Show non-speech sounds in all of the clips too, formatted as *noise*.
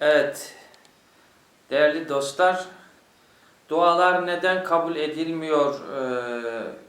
Evet. Değerli dostlar, dualar neden kabul edilmiyor e,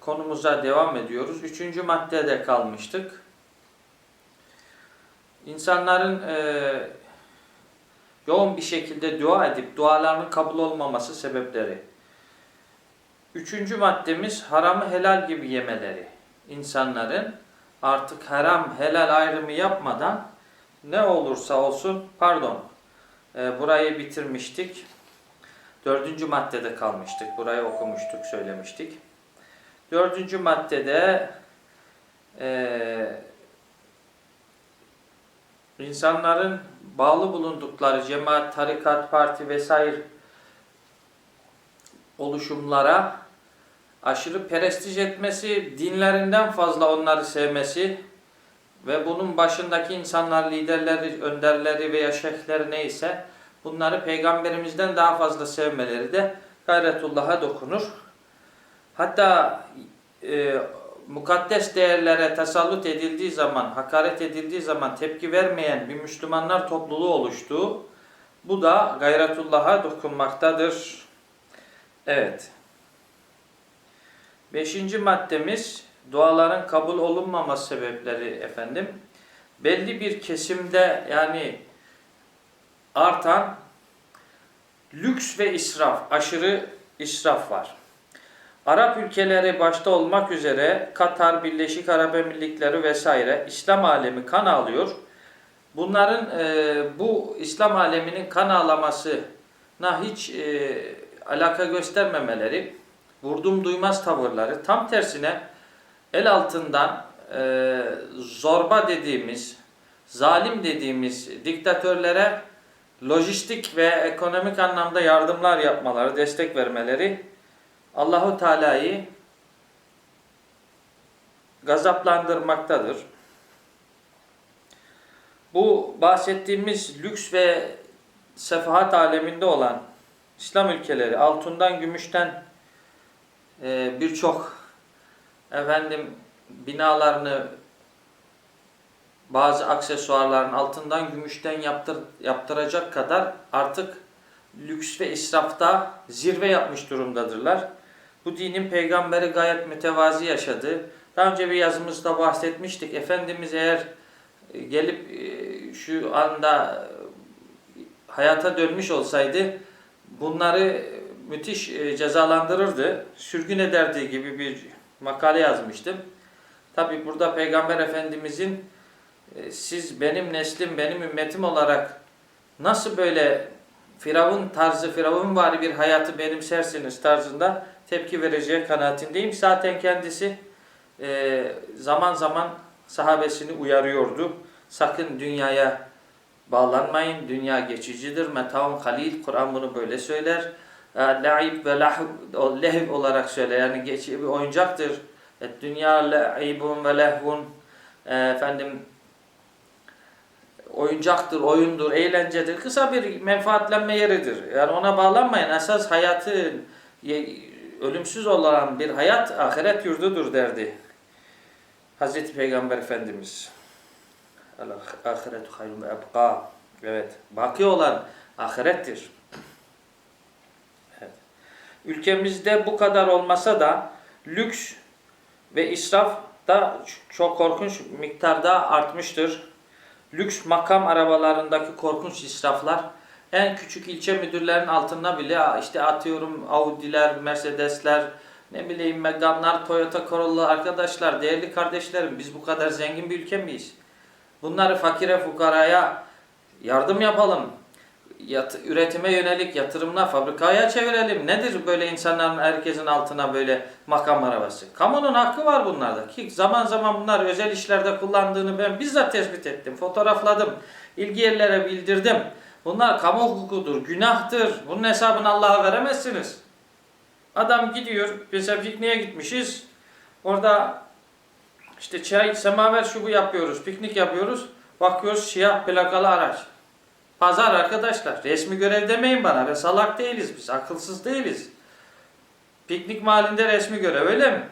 konumuza devam ediyoruz. Üçüncü maddede kalmıştık. İnsanların e, yoğun bir şekilde dua edip dualarının kabul olmaması sebepleri. Üçüncü maddemiz haramı helal gibi yemeleri. İnsanların artık haram helal ayrımı yapmadan ne olursa olsun pardon burayı bitirmiştik. Dördüncü maddede kalmıştık. Burayı okumuştuk, söylemiştik. Dördüncü maddede e, insanların bağlı bulundukları cemaat, tarikat, parti vesaire oluşumlara aşırı perestij etmesi, dinlerinden fazla onları sevmesi ve bunun başındaki insanlar, liderleri, önderleri veya şeyhleri neyse bunları peygamberimizden daha fazla sevmeleri de gayretullah'a dokunur. Hatta e, mukaddes değerlere tasallut edildiği zaman, hakaret edildiği zaman tepki vermeyen bir Müslümanlar topluluğu oluştu. Bu da gayretullah'a dokunmaktadır. Evet. Beşinci maddemiz duaların kabul olunmaması sebepleri efendim. Belli bir kesimde yani artan lüks ve israf, aşırı israf var. Arap ülkeleri başta olmak üzere Katar, Birleşik Arap Emirlikleri vesaire İslam alemi kan ağlıyor. Bunların e, bu İslam aleminin kan ağlamasına hiç e, alaka göstermemeleri, vurdum duymaz tavırları, tam tersine el altından e, zorba dediğimiz, zalim dediğimiz diktatörlere lojistik ve ekonomik anlamda yardımlar yapmaları, destek vermeleri Allahu Teala'yı gazaplandırmaktadır. Bu bahsettiğimiz lüks ve sefahat aleminde olan İslam ülkeleri altından, gümüşten e, birçok efendim binalarını bazı aksesuarların altından gümüşten yaptır, yaptıracak kadar artık lüks ve israfta zirve yapmış durumdadırlar. Bu dinin peygamberi gayet mütevazi yaşadı. Daha önce bir yazımızda bahsetmiştik. Efendimiz eğer e, gelip e, şu anda e, hayata dönmüş olsaydı bunları müthiş cezalandırırdı. Sürgün ederdiği gibi bir makale yazmıştım. Tabi burada Peygamber Efendimizin siz benim neslim, benim ümmetim olarak nasıl böyle Firavun tarzı, Firavun vari bir hayatı benimsersiniz tarzında tepki vereceği kanaatindeyim. Zaten kendisi e, zaman zaman sahabesini uyarıyordu. Sakın dünyaya bağlanmayın. Dünya geçicidir. Metaun halil. Kur'an bunu böyle söyler. E, La'ib ve lehv olarak söyler. Yani geç, bir oyuncaktır. Dünya la'ibun ve lehvun. E, efendim oyuncaktır, oyundur, eğlencedir. Kısa bir menfaatlenme yeridir. Yani ona bağlanmayın. Esas hayatı ölümsüz olan bir hayat ahiret yurdudur derdi. Hazreti Peygamber Efendimiz. Ahiretu hayrun ve ebqa. Evet. Baki olan ahirettir. Ülkemizde bu kadar olmasa da lüks ve israf da çok korkunç miktarda artmıştır lüks makam arabalarındaki korkunç israflar en küçük ilçe müdürlerin altında bile işte atıyorum Audi'ler, Mercedes'ler, ne bileyim Megane'lar, Toyota Corolla arkadaşlar, değerli kardeşlerim biz bu kadar zengin bir ülke miyiz? Bunları fakire fukaraya yardım yapalım yat, üretime yönelik yatırımla fabrikaya çevirelim. Nedir böyle insanların herkesin altına böyle makam arabası? Kamunun hakkı var bunlarda ki zaman zaman bunlar özel işlerde kullandığını ben bizzat tespit ettim, fotoğrafladım, ilgi yerlere bildirdim. Bunlar kamu hukukudur, günahtır. Bunun hesabını Allah'a veremezsiniz. Adam gidiyor, mesela pikniğe gitmişiz. Orada işte çay, semaver şu bu yapıyoruz, piknik yapıyoruz. Bakıyoruz siyah plakalı araç. Pazar arkadaşlar. Resmi görev demeyin bana. Ve salak değiliz biz. Akılsız değiliz. Piknik mahallinde resmi görev öyle mi?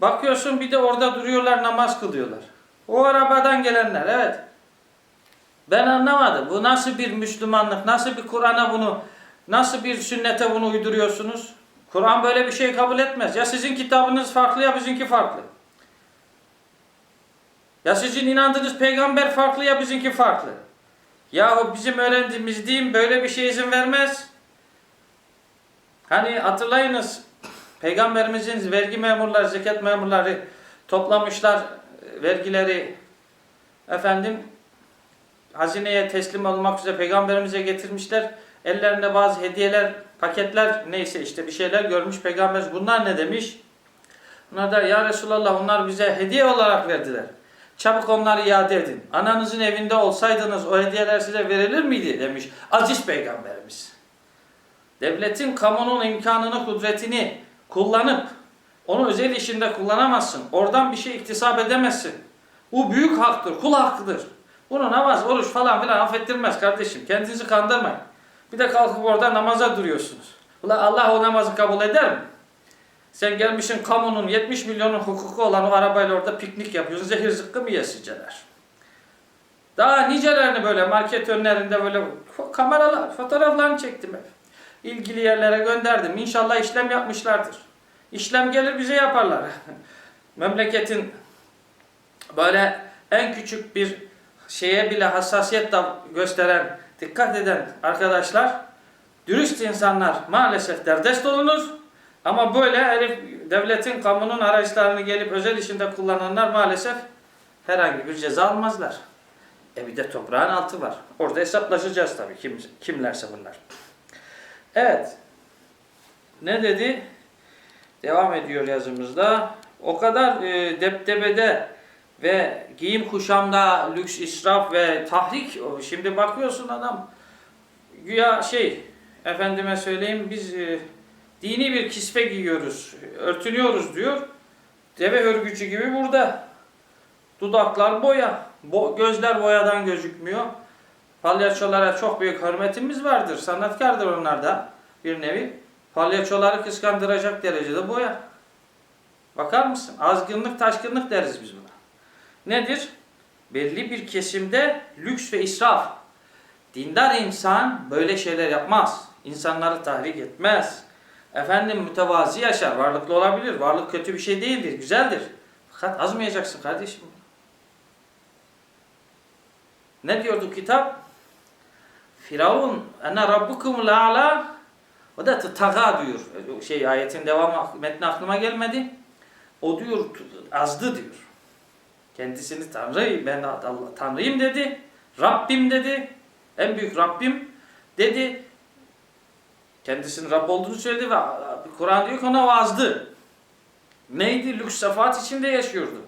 Bakıyorsun bir de orada duruyorlar namaz kılıyorlar. O arabadan gelenler evet. Ben anlamadım. Bu nasıl bir Müslümanlık, nasıl bir Kur'an'a bunu, nasıl bir sünnete bunu uyduruyorsunuz? Kur'an böyle bir şey kabul etmez. Ya sizin kitabınız farklı ya bizimki farklı. Ya sizin inandığınız peygamber farklı ya bizimki farklı. Yahu bizim öğrendiğimiz din böyle bir şey izin vermez. Hani hatırlayınız peygamberimizin vergi memurları, zekat memurları toplamışlar e, vergileri efendim hazineye teslim olmak üzere peygamberimize getirmişler. Ellerinde bazı hediyeler, paketler neyse işte bir şeyler görmüş peygamber. Bunlar ne demiş? Bunlar da ya Resulallah onlar bize hediye olarak verdiler. Çabuk onları iade edin. Ananızın evinde olsaydınız o hediyeler size verilir miydi demiş aziz peygamberimiz. Devletin kamunun imkanını, kudretini kullanıp onu özel işinde kullanamazsın. Oradan bir şey iktisap edemezsin. Bu büyük haktır, kul hakkıdır. Bunu namaz, oruç falan filan affettirmez kardeşim. Kendinizi kandırmayın. Bir de kalkıp orada namaza duruyorsunuz. Ulan Allah o namazı kabul eder mi? Sen gelmişsin kamunun 70 milyonun hukuku olan o arabayla orada piknik yapıyorsun. Zehir zıkkı mı yesiceler? Daha nicelerini böyle market önlerinde böyle kameralar, fotoğraflarını çektim hep. İlgili yerlere gönderdim. İnşallah işlem yapmışlardır. İşlem gelir bize yaparlar. *laughs* Memleketin böyle en küçük bir şeye bile hassasiyet gösteren, dikkat eden arkadaşlar, dürüst insanlar maalesef derdest olunur. Ama böyle herif, devletin, kamunun araçlarını gelip özel işinde kullananlar maalesef herhangi bir ceza almazlar. E bir de toprağın altı var. Orada hesaplaşacağız tabii kim, kimlerse bunlar. Evet. Ne dedi? Devam ediyor yazımızda. O kadar e, deptebede ve giyim kuşamda lüks israf ve tahrik. Şimdi bakıyorsun adam güya şey efendime söyleyeyim biz e, dini bir kisve giyiyoruz, örtünüyoruz diyor. Deve hörgücü gibi burada. Dudaklar boya, bo- gözler boyadan gözükmüyor. Palyaçolara çok büyük hürmetimiz vardır. Sanatkardır onlar da bir nevi. Palyaçoları kıskandıracak derecede boya. Bakar mısın? Azgınlık, taşkınlık deriz biz buna. Nedir? Belli bir kesimde lüks ve israf. Dindar insan böyle şeyler yapmaz. İnsanları tahrik etmez. Efendim mütevazi yaşar, varlıklı olabilir. Varlık kötü bir şey değildir, güzeldir. Fakat azmayacaksın kardeşim. Ne diyordu kitap? Firavun ene rabbukumul a'la o da taga diyor. Şey ayetin devamı metni aklıma gelmedi. O diyor azdı diyor. Kendisini Tanrı ben Allah Tanrıyım dedi. Rabbim dedi. En büyük Rabbim dedi. Kendisinin Rab olduğunu söyledi ve Kur'an diyor ki ona o azdı. Neydi? Lüks safahat içinde yaşıyordu.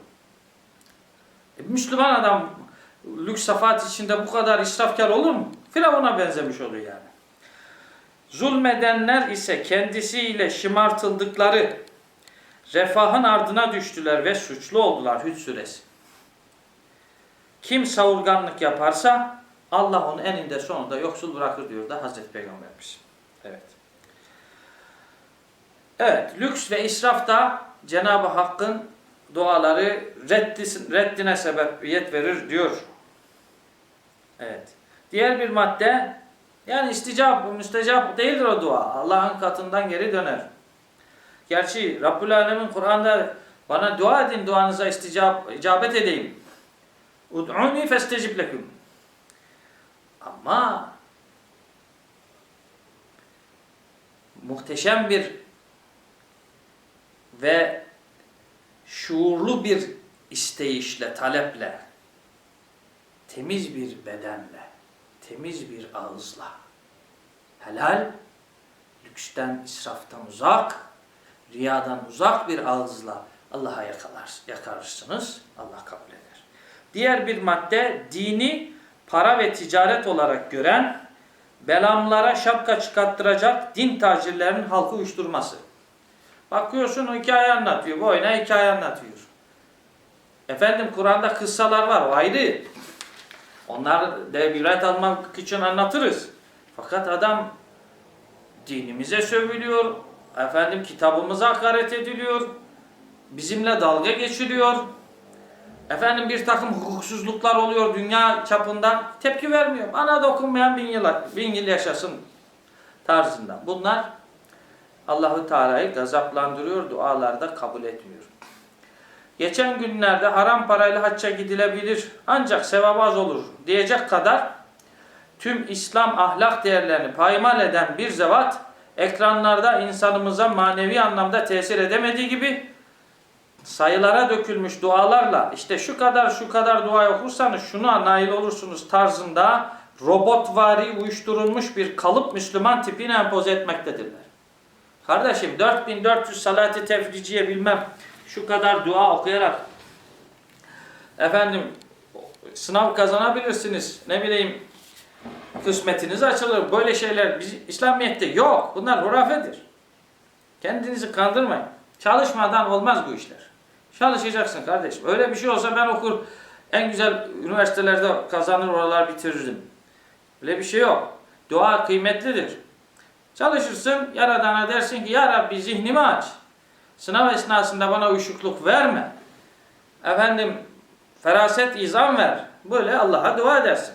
E, Müslüman adam lüks safahat içinde bu kadar israfkar olur mu? Firavun'a benzemiş oluyor yani. Zulmedenler ise kendisiyle şımartıldıkları refahın ardına düştüler ve suçlu oldular Hüd suresi. Kim savurganlık yaparsa Allah onu eninde sonunda yoksul bırakır diyor da Hazreti Peygamberimiz. Evet. Evet, lüks ve israf da Cenab-ı Hakk'ın duaları reddi, reddine sebebiyet verir diyor. Evet. Diğer bir madde yani isticap, müstecap değildir o dua. Allah'ın katından geri döner. Gerçi Rabbül Alemin Kur'an'da bana dua edin duanıza isticap, icabet edeyim. Ud'uni festecib lekum. Ama muhteşem bir ve şuurlu bir isteyişle, taleple, temiz bir bedenle, temiz bir ağızla, helal, lüksten, israftan uzak, riyadan uzak bir ağızla Allah'a yakalar, yakarırsınız, Allah kabul eder. Diğer bir madde, dini para ve ticaret olarak gören, belamlara şapka çıkarttıracak din tacirlerinin halkı uyuşturması. Bakıyorsun hikaye anlatıyor. Boyuna hikaye anlatıyor. Efendim Kur'an'da kıssalar var. O ayrı. Onlar da ibret almak için anlatırız. Fakat adam dinimize sövülüyor. Efendim kitabımıza hakaret ediliyor. Bizimle dalga geçiliyor. Efendim bir takım hukuksuzluklar oluyor dünya çapında. Tepki vermiyor. Bana dokunmayan bin yıl, bin yıl yaşasın tarzında. Bunlar Allahu Teala'yı gazaplandırıyor, dualarda kabul etmiyor. Geçen günlerde haram parayla hacca gidilebilir ancak sevabı az olur diyecek kadar tüm İslam ahlak değerlerini paymal eden bir zevat ekranlarda insanımıza manevi anlamda tesir edemediği gibi sayılara dökülmüş dualarla işte şu kadar şu kadar dua okursanız şuna nail olursunuz tarzında robotvari uyuşturulmuş bir kalıp Müslüman tipini empoze etmektedirler. Kardeşim 4400 salati tefriciye bilmem şu kadar dua okuyarak efendim sınav kazanabilirsiniz. Ne bileyim kısmetiniz açılır. Böyle şeyler biz, İslamiyet'te yok. Bunlar hurafedir. Kendinizi kandırmayın. Çalışmadan olmaz bu işler. Çalışacaksın kardeşim. Öyle bir şey olsa ben okur en güzel üniversitelerde kazanır oralar bitirirdim. Öyle bir şey yok. Dua kıymetlidir. Çalışırsın, Yaradan'a dersin ki Ya Rabbi zihnimi aç. Sınav esnasında bana uyuşukluk verme. Efendim, feraset izan ver. Böyle Allah'a dua edersin.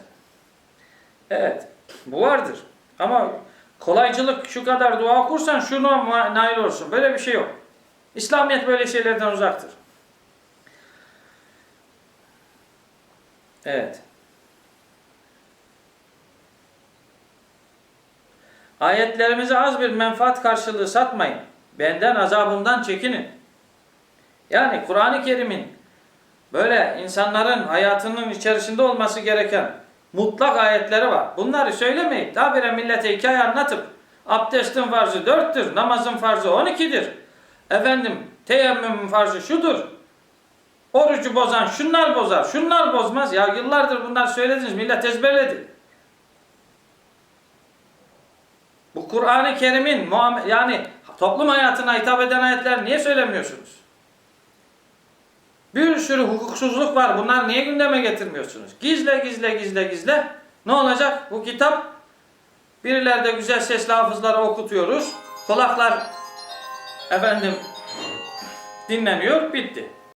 Evet, bu vardır. Ama kolaycılık şu kadar dua okursan şunu nail olursun. Böyle bir şey yok. İslamiyet böyle şeylerden uzaktır. Evet. Ayetlerimize az bir menfaat karşılığı satmayın. Benden azabımdan çekinin. Yani Kur'an-ı Kerim'in böyle insanların hayatının içerisinde olması gereken mutlak ayetleri var. Bunları söylemeyip habire millete hikaye anlatıp abdestin farzı dörttür, namazın farzı on ikidir. Efendim teyemmümün farzı şudur. Orucu bozan şunlar bozar, şunlar bozmaz. Ya yıllardır bunlar söylediniz, millet ezberledi. Bu Kur'an-ı Kerim'in yani toplum hayatına hitap eden ayetler niye söylemiyorsunuz? Bir sürü hukuksuzluk var. Bunlar niye gündeme getirmiyorsunuz? Gizle gizle gizle gizle. Ne olacak? Bu kitap birilerde güzel sesli hafızları okutuyoruz. Kulaklar efendim dinleniyor. Bitti.